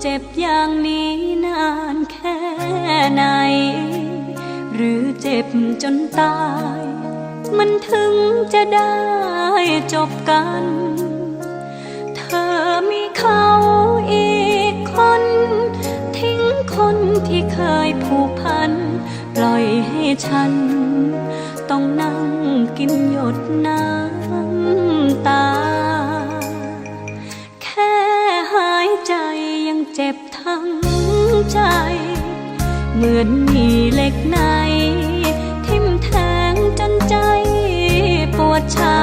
เจ็บอย่างนี้นานแค่ไหน หรือเจ็บจนตาย มันถึงจะได้จบกัน เธอมีเขาอีกคน ทิ้งคนที่เคยผูกพัน ปล่อยให้ฉัน ต้องนั่งกินหยดน้ำ จ็บทั้งใจ เหมือนมีเหล็กใน ทิ่มแทงจนใจปวดชา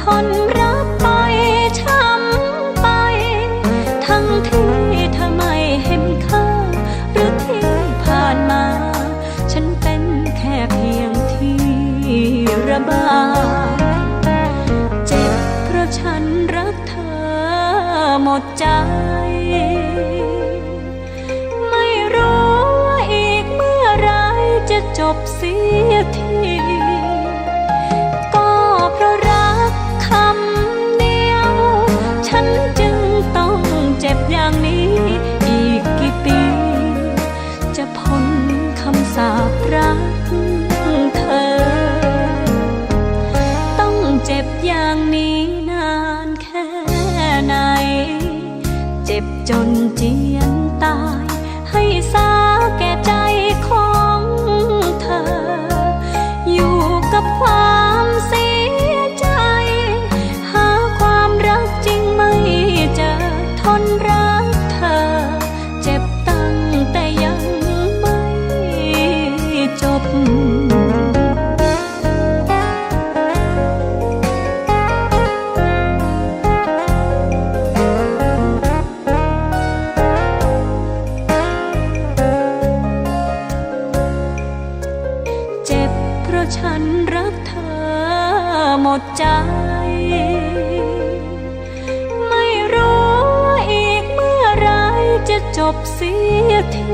ทนรับไปช้ำไป ทั้งที่เธอไม่เห็นค่าหรือที่ผ่านมา ฉันเป็นแค่เพียงที่ระบายเจ็บเพราะฉันรักเธอหมดใจ เจ็บอย่างนี้ อีกกี่ปี จะพ้นคำสาปรักเธอ ต้องเจ็บอย่างนี้นานแค่ไหน เจ็บจนเจียนตาย ฉันรักเธอหมดใจ ไม่รู้อีกเมื่อไรจะจบเสียที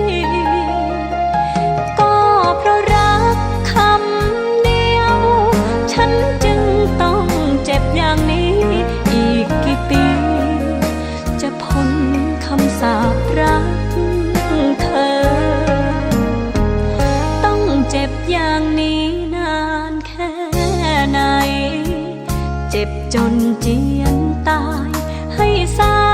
จนเจียนตายให้สา